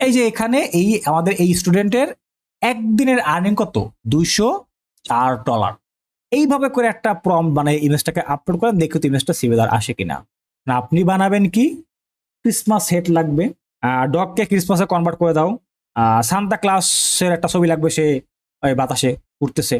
এই যে এখানে এই আমাদের এই স্টুডেন্টের একদিনের আর্নিং কত? দুইশো চার ডলার এইভাবে করে একটা প্রম বানায় ইমেজটাকে আপলোড করেন, দেখো তো ইমেজটা সিমিলার আসে কিনা। না, আপনি বানাবেন কি? ক্রিসমাস হেড লাগবে। ডগকে ক্রিসমাসে কনভার্ট করে দাও। সান্তা ক্লাসের একটা ছবি লাগবে সে বাতাসে উঠতেছে।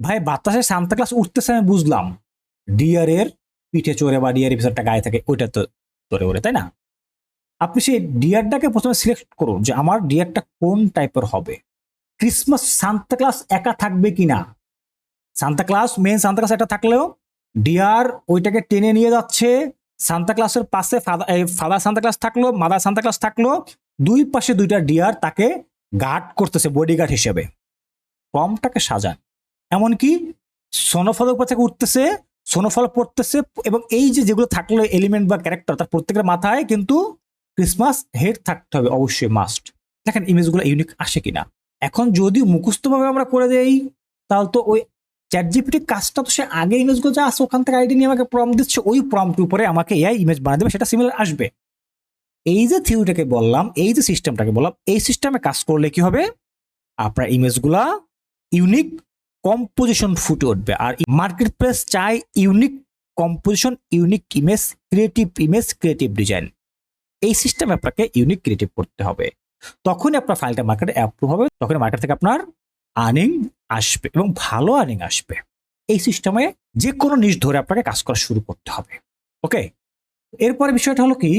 ভাই, বাতাসে সান্তা ক্লাস উঠতেছে আমি বুঝলাম। ডিয়ারের পিঠে চড়ে বা ডিয়ার পিছনটা গায়ে থাকে, ওইটা তো ধরে ওরে, তাই না? আপনি সেই ডিয়ারটাকে প্রথমে সিলেক্ট করুন যে আমার ডিয়ারটা কোন টাইপের হবে। ক্রিসমাস সান্তা ক্লাস একা থাকবে কিনা? সান্তা ক্লাস মেন সান্তা ক্লাস একটা থাকলেও ডিয়ার ওইটাকে টেনে নিয়ে যাচ্ছে সান্তা ক্লাসের পাশে ফাদার সান্তা ক্লাস থাকল মাদার সান্তা ক্লাস থাকল, দুই পাশে দুইটা ডিয়ার তাকে গার্ড করতেছে বডিগার্ড হিসেবে। ফর্মটাকে সাজান। এমনকি সোনোফলের উপর থেকে উঠতেছে সোনোফল পড়তেছে, এবং এই যে যেগুলো থাকল এলিমেন্ট বা ক্যারেক্টার তার প্রত্যেকের মাথায় কিন্তু ক্রিসমাস হেড থাকতে হবে অবশ্যই মাস্ট দেখেন ইমেজগুলো ইউনিক আসে কিনা। এখন যদি মুখস্থভাবে আমরা করে দেই, তাহলে তো ওই চ্যাট জিপিটি কাজটা তো সে আগে ইমেজগুলো যা আছে ওখান থেকে আইডি নিয়ে আমাকে প্রম দিচ্ছে, ওই প্রমটির উপরে আমাকে এআই ইমেজ বানিয়ে দেবে, সেটা সিমিলার আসবে। এই যে থিওরিটাকে বললাম, এই যে সিস্টেমটাকে বললাম, এই সিস্টেমে কাজ করলে কি হবে? আপনার ইমেজগুলা ইউনিক কম্পোজিশন ফুটে উঠবে। আর মার্কেট প্লেস চাই unique composition unique image creative image creative design এই সিস্টেমে আপনাকে ইউনিক ক্রিয়েটিভ করতে হবে। তখনই আপনার ফাইলটা মার্কেটে অ্যাপ্রুভ হবে তখন মার্কেট থেকে আপনার আর্নিং আসবে এবং ভালো আর্নিং আসবে। এই সিস্টেমে যে কোনো নিজ ধরে আপনাকে কাজ করা শুরু করতে হবে। ওকে এরপরে বিষয়টা হলো কি?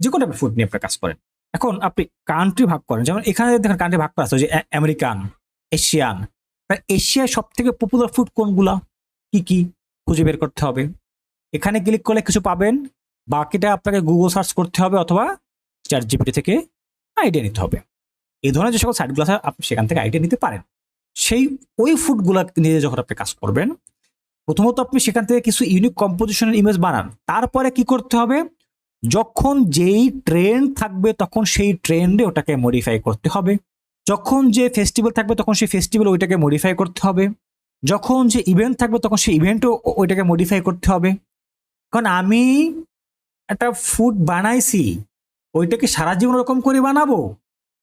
যে কোনো ফুড নিয়ে আপনার কাজ করেন। এখন আপনি কান্ট্রি ভাগ করেন, যেমন এখানে দেখেন কান্ট্রি ভাগ করা আছে যে আমেরিকান এশিয়ান এশিয়ায় সব থেকে পপুলার ফুড কোনগুলা? কি কি? খুঁজে বের করতে হবে। এখানে ক্লিক করলে কিছু পাবেন। বাকিটা আপনাকে গুগল সার্চ করতে হবে অথবা চার জিপিটি থেকে আইডিয়া নিতে হবে। এই ধরনের যে সকল সাইটগুলো আছে, আপনি সেখান থেকে আইডিয়া নিতে পারেন। সেই ওই ফুডগুলো নিয়ে যখন আপনি কাজ করবেন, প্রথমত আপনি সেখান থেকে কিছু ইউনিক কম্পোজিশনের ইমেজ বানান। তারপরে কি করতে হবে? যখন যেই ট্রেন্ড থাকবে, তখন সেই ট্রেন্ডে ওটাকে মডিফাই করতে হবে। যখন যে ফেস্টিভ্যাল থাকবে, তখন সেই ফেস্টিভ্যাল ওইটাকে মডিফাই করতে হবে। যখন যে ইভেন্ট থাকবে, তখন সেই ইভেন্টও ওইটাকে মডিফাই করতে হবে। কারণ আমি একটা ফুড বানাইছি, ওইটাকে সারা জীবন ওরকম করে বানাবো?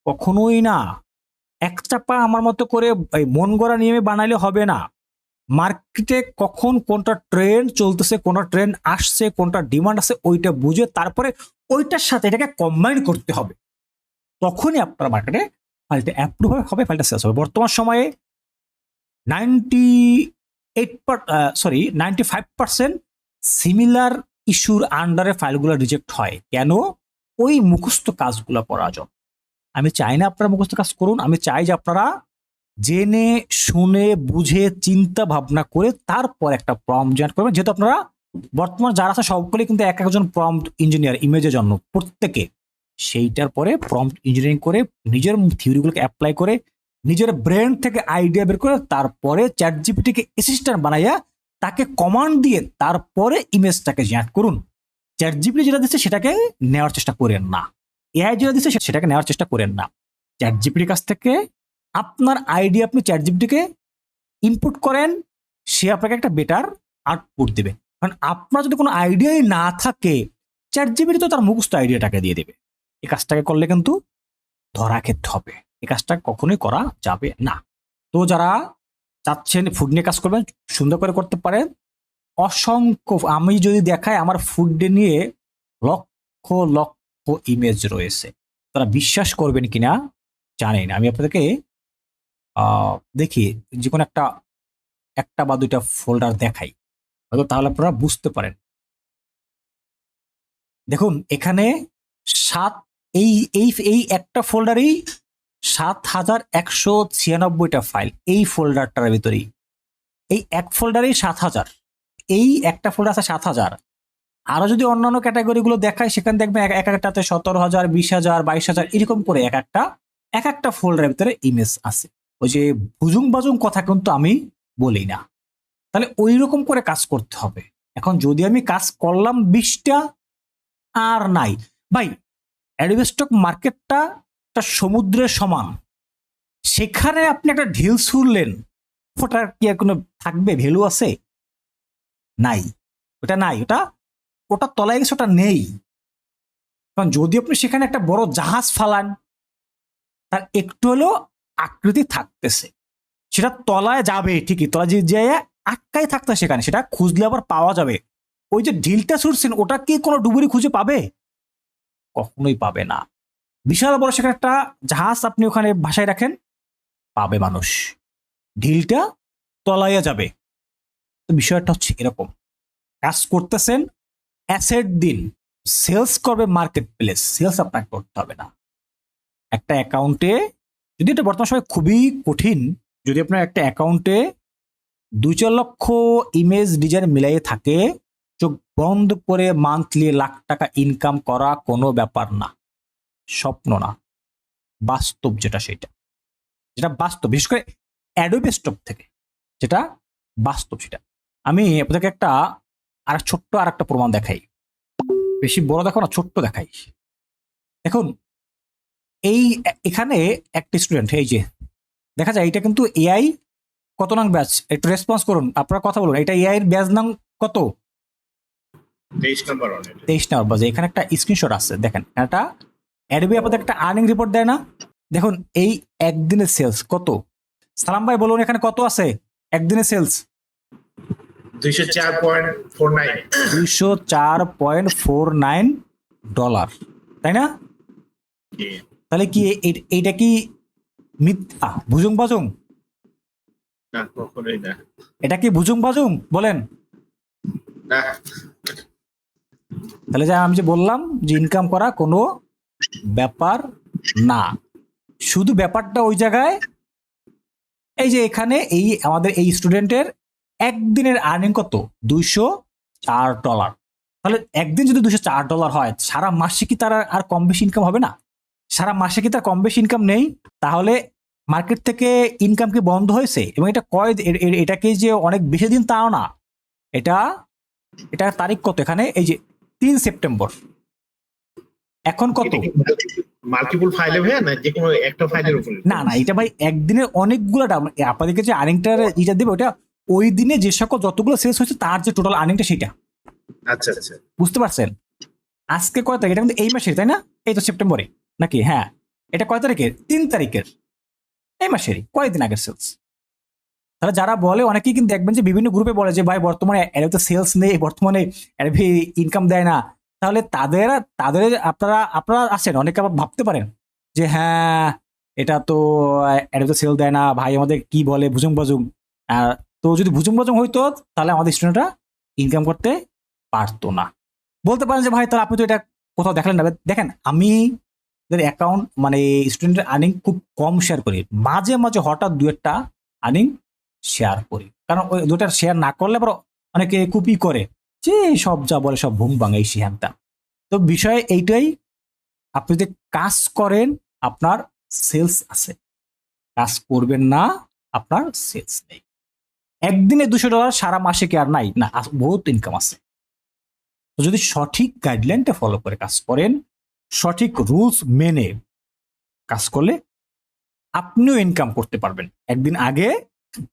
কখনোই না। এক চাপা আমার মতো করে এই মন গড়া নিয়মে বানাইলে হবে না। মার্কেটে কখন কোনটা ট্রেন্ড চলতেছে, কোনটা ট্রেন্ড আসছে, কোনটা ডিমান্ড আছে, ওইটা বুঝে তারপরে ওইটার সাথে এটাকে কম্বাইন করতে হবে। তখনই আপনার মার্কেটে ফাইলটা অ্যাপ্রুভ হবে ফাইলটা সেলস হবে। বর্তমান সময়ে ninety eight sorry ninety five percent similar ইস্যুর আন্ডারে ফাইলগুলো রিজেক্ট হয়। কেন? ওই মুখস্থ কাজগুলো জন্য আমি চাই না আপনারা মুখস্থ কাজ করুন, আমি চাই যে আপনারা জেনে, শুনে, বুঝে, চিন্তা, ভাবনা করে তারপর একটা প্রম জেনারেট করবেন। যেহেতু আপনারা বর্তমান যারা আছে সকলেই কিন্তু এক একজন প্রম ইঞ্জিনিয়ার ইমেজের জন্য। প্রত্যেকে সেইটার পরে প্রম ইঞ্জিনিয়ারিং করে নিজের থিওরিগুলোকে অ্যাপ্লাই করে নিজের ব্রেন থেকে আইডিয়া বের করে তারপরে চ্যাট জিপিটিকে অ্যাসিস্ট্যান্ট বানাইয়া তাকে কমান্ড দিয়ে তারপরে ইমেজটাকে জেনারেট করুন। চ্যাট জিপিটি যেটা দিচ্ছে সেটাকে নেওয়ার চেষ্টা করেন না। এআই যেটা দিচ্ছে সেটাকে নেওয়ার চেষ্টা করেন না। চ্যাট জিপিটির কাছ থেকে আপনার আইডিয়া আপনি চ্যাট জিপিটিকে ইনপুট করেন, সে আপনাকে একটা বেটার আউটপুট দেবে। কারণ আপনার যদি কোনো আইডিয়াই না থাকে চ্যাট জিপিটি তো তার মুখস্থ আইডিয়াটাকে দিয়ে দেবে। এই কাজটাকে করলে কিন্তু ধরা খেতে হবে। এই কাজটা কখনোই করা যাবে না। তো যারা চাচ্ছেন ফুড নিয়ে কাজ করবেন, সুন্দর করে করতে পারেন। অসংখ্য, আমি যদি দেখাই, আমার ফুড নিয়ে লক্ষ লক্ষ ইমেজ রয়েছে। তারা বিশ্বাস করবেন কিনা জানি না। আমি আপনাদেরকে দেখি যে কোনো একটা একটা বা দুইটা ফোল্ডার দেখাই। হয়তো তাহলে আপনারা বুঝতে পারেন। দেখুন, এখানে সাত, এই এই এই একটা ফোল্ডারেই সাত হাজার একশো ছিয়ানব্বইটা ফাইল এই ফোল্ডারটার ভিতরেই। এই এক ফোল্ডারেই সাত হাজার। এই একটা ফোল্ডার আছে সাত হাজার। আরও যদি অন্যান্য ক্যাটাগরিগুলো দেখায়, সেখানে দেখবেন এক এক একটাতে সতেরো হাজার, বিশ হাজার, বাইশ হাজার, এরকম করে এক একটা এক একটা ফোল্ডারের ভিতরে ইমেজ আছে। ওই যে বুজুং বাজুং কথা কিন্তু আমি বলি না। তাহলে ওই রকম করে কাজ করতে হবে। এখন যদি আমি কাজ করলাম বিশটা, আর নাই। ভাই অ্যাডভেস্টক মার্কেটটা একটা সমুদ্রের সমান। সেখানে আপনি একটা ঢিল ছুড়লেন ওটার কি আর কোনো থাকবে? ভ্যালু আছে? নাই। ওটা নাই, ওটা ওটা তলায় গেছে, ওটা নেই। কারণ যদি আপনি সেখানে একটা বড় জাহাজ ফালান, তার একটু হলেও আকৃতি থাকতেছে। সেটা তলায় যাবে, ঠিকই, তলায় যে যে আটকাই থাকতে সেখানে, সেটা খুঁজলে আবার পাওয়া যাবে। ওই যে ঢিলটা ছুটছেন ওটা কি কোনো ডুবুরি খুঁজে পাবে? কখনোই পাবে না। বিশাল বড় সেখানে একটা জাহাজ আপনি ওখানে ভাসায় রাখেন, পাবে মানুষ। ঢিলটা তলাইয়া যাবে। তো বিষয়টা হচ্ছে এরকম। কাজ করতেছেন অ্যাসেট দিন। সেলস করবে মার্কেট প্লেস সেলস আপনাকে করতে হবে না। একটা অ্যাকাউন্টে যদি এটা বর্তমান সময় খুবই কঠিন, যদি আপনার একটা অ্যাকাউন্টে দুই চার লক্ষ ইমেজ ডিজাইন মিলাইয়ে থাকে, চোখ বন্ধ করে মান্থলি লাখ টাকা ইনকাম করা কোনো ব্যাপার না। স্বপ্ন না বাস্তব যেটা সেটা। যেটা বাস্তব বিশেষ করে অ্যাডোবে স্টক থেকে যেটা বাস্তব সেটা। আমি আপনাদেরকে একটা আর ছোট্ট আর একটা প্রমাণ দেখাই। বেশি বড় দেখো না ছোট্ট দেখাই। দেখুন এই এখানে একটা স্টুডেন্ট এই যে দেখা যায় এটা কিন্তু এআই কত নাম ব্যাচ একটু রেসপন্স করুন আপনারা কথা বলুন এটা এআই এর ব্যাচ নাম কত? তেইশ নম্বর তেইশ নাম্বার বাজে এখানে একটা স্ক্রিনশট আছে দেখেন একটা অ্যাডবি আপাতত একটা আর্নিং রিপোর্ট দেয় না। দেখুন এই একদিনের সেলস কত? সালাম ভাই বলুন এখানে কত আছে? একদিনের সেলস দুইশো চার পয়েন্ট ফোর নাইন। ডলার তাই না? তাহলে কি এইটা কি মিথ্যা ভুজুং বাজুং? এটা কি ভুজুং বাজুং? বলেন। তাহলে যা আমি যে বললাম যে ইনকাম করা কোনো ব্যাপার না। শুধু ব্যাপারটা ওই জায়গায়, এই যে এখানে এই আমাদের এই স্টুডেন্টের একদিনের আর্নিং কত? দুইশো চার ডলার তাহলে একদিন যদি দুশো চার ডলার হয়, সারা মাসে কি তার আর কম বেশি ইনকাম হবে না? সারা মাসে কি তার কম বেশি ইনকাম নেই? তাহলে মার্কেট থেকে ইনকাম কি বন্ধ হয়েছে? এবং এটা কয় এটাকে যে অনেক বেশি দিন তাও না? এটা এটা তারিখ কত? এখানে এই যে তিন সেপ্টেম্বর। এখন কত? মাল্টিপল ফাইলে ভাইয়া না যে কোনো একটা ফাইলের উপরে? না না এটা ভাই একদিনের অনেকগুলো টাকা আপনাদেরকে যে আর্নিংটার ইটা দেবে ওটা ওই দিনে যে সকল যতগুলো সেলস হয়েছে তার যে টোটাল আর্নিংটা সেটা। আচ্ছা আচ্ছা। বুঝতে পারছেন? আজকে কয় তারিখ? এটা কিন্তু এই মাসের তাই না? এই তো সেপ্টেম্বরে নাকি? হ্যাঁ। এটা কয় তারিখের? তিন তারিখের। এই মাসেরই কয়েকদিন আগের সেলস তাহলে যারা বলে অনেকেই কিন্তু দেখবেন যে বিভিন্ন গ্রুপে বলে যে ভাই বর্তমানে তো সেলস নেই বর্তমানে অ্যাডভি ইনকাম দেয় না। তাহলে তাদের তাদের আপনারা আপনারা আছেন অনেকে আবার ভাবতে পারেন যে হ্যাঁ এটা তো এটা তো সেল দেয় না, ভাই আমাদের কি বলে ভুজুং বাজুং। তো যদি ভুজুং বাজুং হইতো, তাহলে আমাদের স্টুডেন্টরা ইনকাম করতে পারতো না। বলতে পারেন যে, ভাই, তাহলে আপনি তো এটা কোথাও দেখলেন না। দেখেন, আমি অ্যাকাউন্ট মানে স্টুডেন্টের আর্নিং খুব কম শেয়ার করি। মাঝে মাঝে হঠাৎ দু একটা আর্নিং শেয়ার করি। কারণ ওই দুটার শেয়ার না করলে আবার অনেকে কুপি করে। যে সব যা বলে সব ভুং ভাঙে এই সিহানটা তো বিষয় এইটাই, আপনি যদি কাজ করেন, আপনার সেলস আছে। কাজ করবেন না, আপনার সেলস নেই। একদিনে দুশো ডলার সারা মাসে কি আর নাই? না বহুত ইনকাম আছে। যদি সঠিক গাইডলাইনটা ফলো করে কাজ করেন, সঠিক রুলস মেনে কাজ করলে আপনিও ইনকাম করতে পারবেন। একদিন আগে,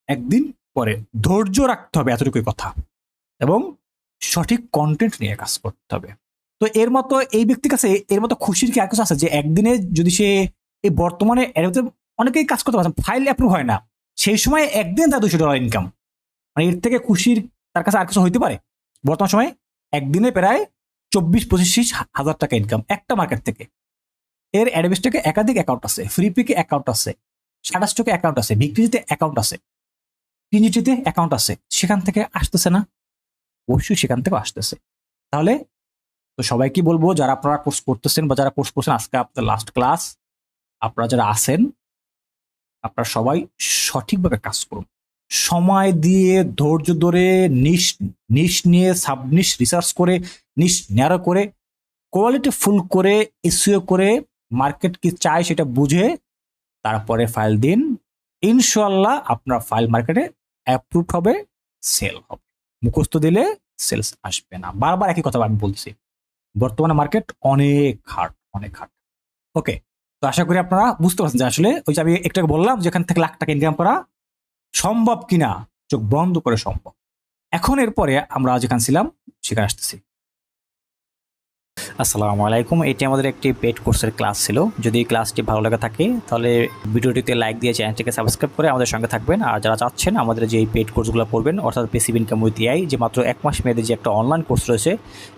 একদিন পরে। ধৈর্য রাখতে হবে এতটুকুই কথা। এবং সঠিক কন্টেন্ট নিয়ে কাজ করতে হবে। তো এর মতো এই ব্যক্তির কাছে, এর মতো খুশির কি আর কিছু আছে যে একদিনে যদি সে এই বর্তমানে অনেকেই কাজ করতে পারছেন ফাইল অ্যাপ্রুভ হয় না, সেই সময় একদিন তার দুশো ডলার ইনকাম মানে এর থেকে খুশির তার কাছে আর কিছু হইতে পারে? বর্তমান সময় একদিনে প্রায় চব্বিশ, পঁচিশ হাজার টাকা ইনকাম একটা মার্কেট থেকে। এর অ্যাডভেস্টকে একাধিক অ্যাকাউন্ট আছে ফ্রি পিকে অ্যাকাউন্ট আছে সাতাশটকে অ্যাকাউন্ট আছে বিক্রিতে অ্যাকাউন্ট আছে টিনজিটিতে অ্যাকাউন্ট আছে, সেখান থেকে আসতেছে না। অবশ্যই সেখান থেকে আসতেছে। তাহলে তো সবাইকে বলব, যারা আপনারা কোর্স করতেছেন বা যারা কোর্স করছেন, আজকে আপনার লাস্ট ক্লাস আপনারা যারা আছেন, আপনারা সবাই সঠিকভাবে কাজ করুন। সময় দিয়ে, ধৈর্য ধরে, নিশ নিশ নিয়ে সাবনিশ রিসার্চ করে, নিশ ন্যারো করে কোয়ালিটি ফুল করে এসিও করে মার্কেট কি চায় সেটা বুঝে, তারপরে ফাইল দিন। ইনশাল্লাহ আপনার ফাইল মার্কেটে অ্যাপ্রুভ হবে সেল হবে। মুখস্থ দিলে সেলস আসবে না। বারবার একই কথা আমি বলছি। বর্তমানে মার্কেট অনেক হার্ড অনেক হার্ড ওকে তো আশা করি আপনারা বুঝতে পারছেন যে আসলে ওই যে আমি একটা বললাম, যেখান থেকে লাখ টাকা ইনকাম করা সম্ভব কিনা, চোখ বন্ধ করে সম্ভব। এখন এরপরে আমরা যেখানে ছিলাম, সেখানে আসতেছি। আসসালামু আলাইকুম। এটি আমাদের একটি পেড কোর্সের ক্লাস ছিল। যদি ক্লাসটি ভালো লাগে থাকে, তাহলে ভিডিওটিতে লাইক দিয়ে চ্যানেলটিকে সাবস্ক্রাইব করে আমাদের সঙ্গে থাকবেন। আর যারা চাচ্ছেন আমাদের যে পেড কোর্সগুলো করবেন অর্থাৎ পেসিভ ইনকাম উইথ এআই যে মাত্র এক মাস মেয়াদে যে একটা অনলাইন কোর্স রয়েছে,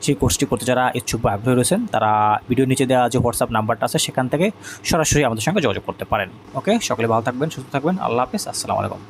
সেই কোর্সটি করতে যারা ইচ্ছুক বা আগ্রহী রয়েছেন, তারা ভিডিও নিচে দেওয়া যে হোয়াটসঅ্যাপ নাম্বারটা আছে, সেখান থেকে সরাসরি আমাদের সঙ্গে যোগাযোগ করতে পারেন। ওকে সকলে ভালো থাকবেন, সুস্থ থাকবেন। আল্লাহ হাফেজ। আসসালামু আলাইকুম।